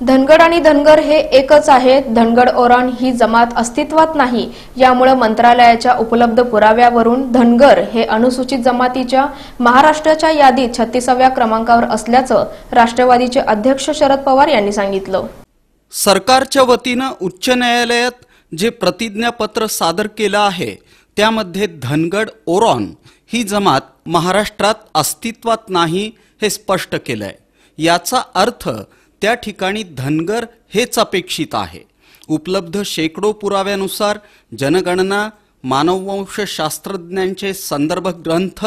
धनगड आणि धनगर हे एकच आहे. धनगड ओरण ही जमात अस्तित्वात नाही. यामुळे मंत्रालयाच्या उपलब्ध पुराव्यावरून धनगर हे अनुसूचित जमातीच्या महाराष्ट्राच्या यादीत छत्तीसाव्या क्रमांकावर असल्याचं राष्ट्रवादीचे अध्यक्ष शरद पवार यांनी सांगितलं. सरकारच्या वतीनं उच्च न्यायालयात जे प्रतिज्ञापत्र सादर केलं आहे त्यामध्ये धनगड ओरॉन ही जमात महाराष्ट्रात अस्तित्वात नाही हे स्पष्ट केलंय. याचा अर्थ त्या ठिकाणी धनगर हेच अपेक्षित आहे. उपलब्ध शेकडो पुराव्यानुसार जनगणना मानववंशशास्त्रज्ञांचे संदर्भ ग्रंथ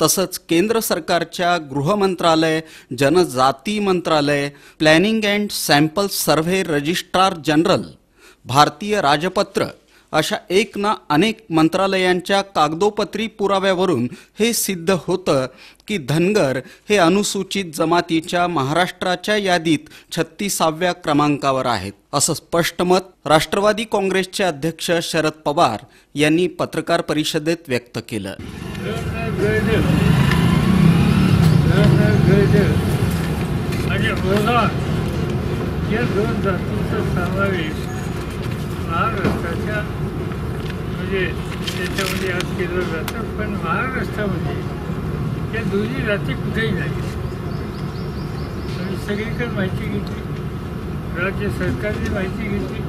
तसंच केंद्र सरकारच्या गृह मंत्रालय जनजाती मंत्रालय planning and sample survey registrar general भारतीय राजपत्र अशा एक ना अनेक मंत्रालयांच्या कागदोपत्री पुराव्यावरून हे सिद्ध होतं की धनगर हे अनुसूचित जमातीच्या महाराष्ट्राच्या यादीत छत्तीसाव्या क्रमांकावर आहेत. असं स्पष्ट मत राष्ट्रवादी काँग्रेसचे अध्यक्ष शरद पवार यांनी पत्रकार परिषदेत व्यक्त केलं. आणि दोन समावेश महाराष्ट्राच्या म्हणजे त्याच्यामध्ये आज केलं जातं पण महाराष्ट्रामध्ये या दोन्ही जाती कुठेही नाही आम्ही सगळीकडे माहिती घेतली राज्य सरकारने माहिती घेतली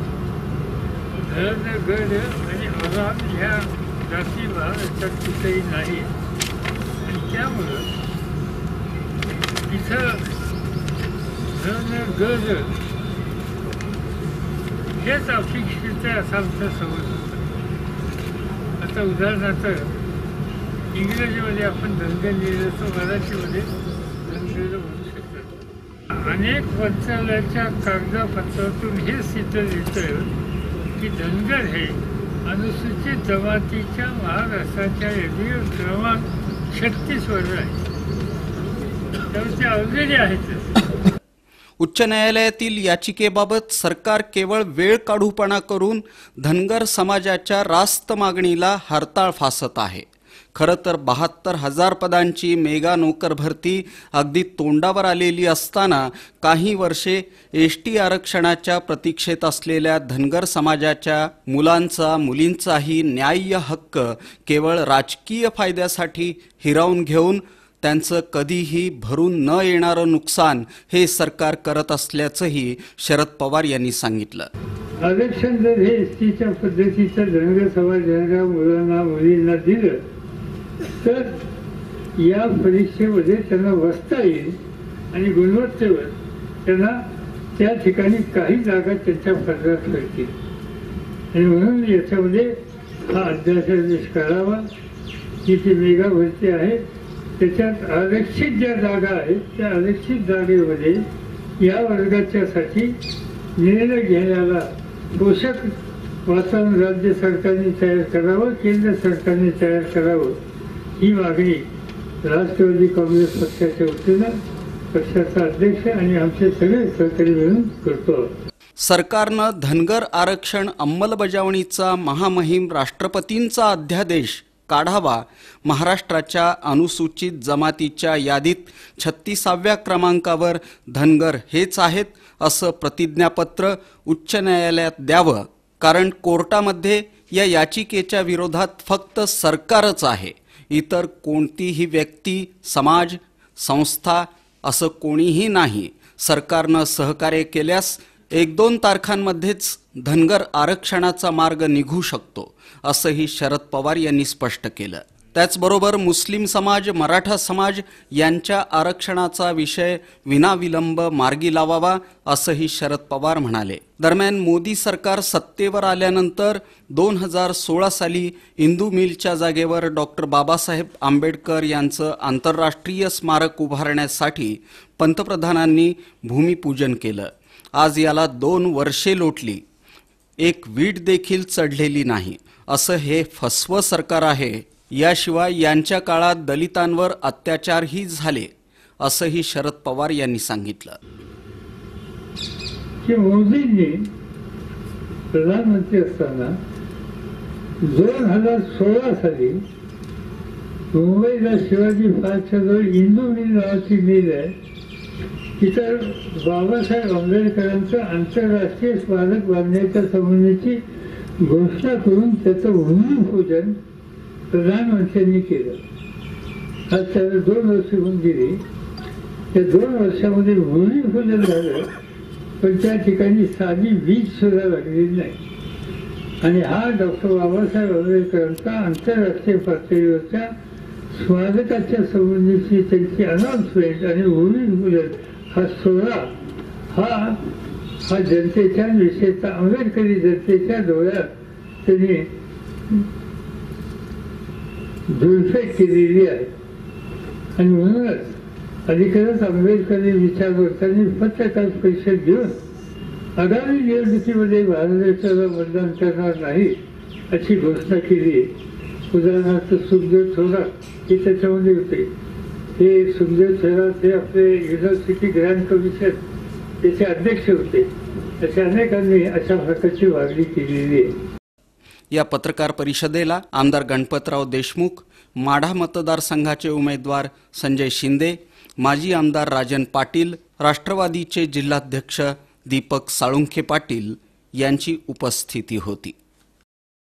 धन गड आणि आराम ह्या जाती महाराष्ट्रात कुठेही नाही आणि त्यामुळं तिथं धन गज हेच अपेक्षित आहे असा आमचा समज होता आता उदाहरणार्थ इंग्रजीमध्ये आपण धनगर लिहिलं तर मराठीमध्ये धनगर म्हणू शकतो. अनेक मंत्रालयाच्या कागदपत्रातून हे सिद्ध येतं की धनगर हे अनुसूचित जमातीच्या महाराष्ट्राच्या यादीवर क्रमांक छत्तीस वर आहे. त्यामुळे ते ऑलरेडी आहेत. उच्च न्यायालयातील याचिकेबाबत सरकार केवळ वेळ काढूपणा करून धनगर समाजाच्या रास्त मागणीला हरताळ फासत आहे. खरं तर बहात्तर हजार पदांची मेगा नोकर भरती अगदी तोंडावर आलेली असताना काही वर्षे एस टी आरक्षणाच्या प्रतीक्षेत असलेल्या धनगर समाजाच्या मुलांचा मुलींचाही न्याय्य हक्क केवळ राजकीय फायद्यासाठी हिरावून घेऊन त्यांचं कधीही भरून न येणारं नुकसान हे सरकार करत असल्याचंही शरद पवार यांनी सांगितलं. आरक्षण जर हे एसटीच्या पद्धतीचं धनगर समाजाच्या मुलांना मुलींना दिलं तर या परीक्षेमध्ये त्यांना बसता येईल आणि गुणवत्तेवर त्यांना त्या ठिकाणी काही जागा त्यांच्या फरकात मिळतील. आणि म्हणून याच्यामध्ये हा अध्यादेश करावा ही जी मेगा भरती आहे त्याच्यात आरक्षित ज्या जागा आहेत त्या आरक्षित जागेमध्ये या वर्गाच्यासाठी निर्णय घेण्याला पोषक वातावरण राज्य सरकारने तयार करावं केंद्र सरकारने तयार करावं ही मागणी राष्ट्रवादी काँग्रेस पक्षाच्या वतीनं पक्षाचा अध्यक्ष आणि आमचे सगळे सहकारी मिळून करतो सरकारनं धनगर आरक्षण अंमलबजावणीचा महामहिम राष्ट्रपतींचा अध्यादेश काढावा. महाराष्ट्राच्या अनुसूचित जमातीच्या यादीत छत्तीसाव्या क्रमांकावर धनगर हेच आहेत असं प्रतिज्ञापत्र उच्च न्यायालयात द्यावं. कारण कोर्टामध्ये या याचिकेच्या विरोधात फक्त सरकारच आहे. इतर कोणतीही व्यक्ती समाज संस्था असं कोणीही नाही. सरकारनं सहकार्य केल्यास एक दोन तारखांमध्येच धनगर आरक्षणाचा मार्ग निघू शकतो असंही शरद पवार यांनी स्पष्ट केलं. त्याचबरोबर मुस्लिम समाज मराठा समाज यांच्या आरक्षणाचा विषय विनाविलंब मार्गी लावावा असंही शरद पवार म्हणाले. दरम्यान मोदी सरकार सत्तेवर आल्यानंतर दोन हजार सोळा साली इंदू मिलच्या जागेवर डॉक्टर बाबासाहेब आंबेडकर यांचं आंतरराष्ट्रीय स्मारक उभारण्यासाठी पंतप्रधानांनी भूमिपूजन केलं. आज याला दोन वर्षे लोटली. एक वीट देखील चढलेली नाही. असं हे फसवं सरकार आहे. याशिवाय यांच्या काळात दलितांवर अत्याचारही झाले असंही शरद पवार यांनी सांगितलं. मोदीजी प्रधानमंत्री असताना दोन हजार सोळा साली मुंबईला शिवाजी पार्कच्या जवळ इंदू मिल नावाची मिल आहे. इतर बाबासाहेब आंबेडकरांचं आंतरराष्ट्रीय स्मारक बांधण्याच्या संबंधीची घोषणा करून त्याचं भूमिपूजन प्रधानमंत्र्यांनी केलं. आज त्याला दोन वर्ष होऊन गेली. त्या दोन वर्षामध्ये भूमिपूजन झालं पण त्या ठिकाणी साधी वीज सुद्धा लागलेली नाही. आणि हा डॉक्टर बाबासाहेब आंबेडकरांचा आंतरराष्ट्रीय पातळीवरच्या स्मारकाच्या संबंधीची त्यांची अनाउन्समेंट आणि भूमिपूजन हा सोहळा हा हा जनतेच्या विशेषतः आंबेडकरी जनतेच्या डोळ्यात त्यांनी धुळफेक केलेली आहे. आणि म्हणूनच अधिकच आंबेडकरी विचारवंतांनी पत्रकार परिषद घेऊन आगामी निवडणुकीमध्ये भारत देशाला मतदान करणार नाही अशी घोषणा केली उदाहरणार्थ सुखदेव थोरात हे त्याच्यामध्ये होते. हे सुखदेव थोरात हे आपले युनिव्हर्सिटी ग्रँड कमिशन त्याचे अध्यक्ष होते. अशा अनेकांनी अशा प्रकारची मागणी केलेली आहे. या पत्रकार परिषदेला आमदार गणपतराव देशमुख माढा मतदारसंघाचे उमेदवार संजय शिंदे माजी आमदार राजन पाटील राष्ट्रवादीचे जिल्हाध्यक्ष दीपक साळुंखे पाटील यांची उपस्थिती होती.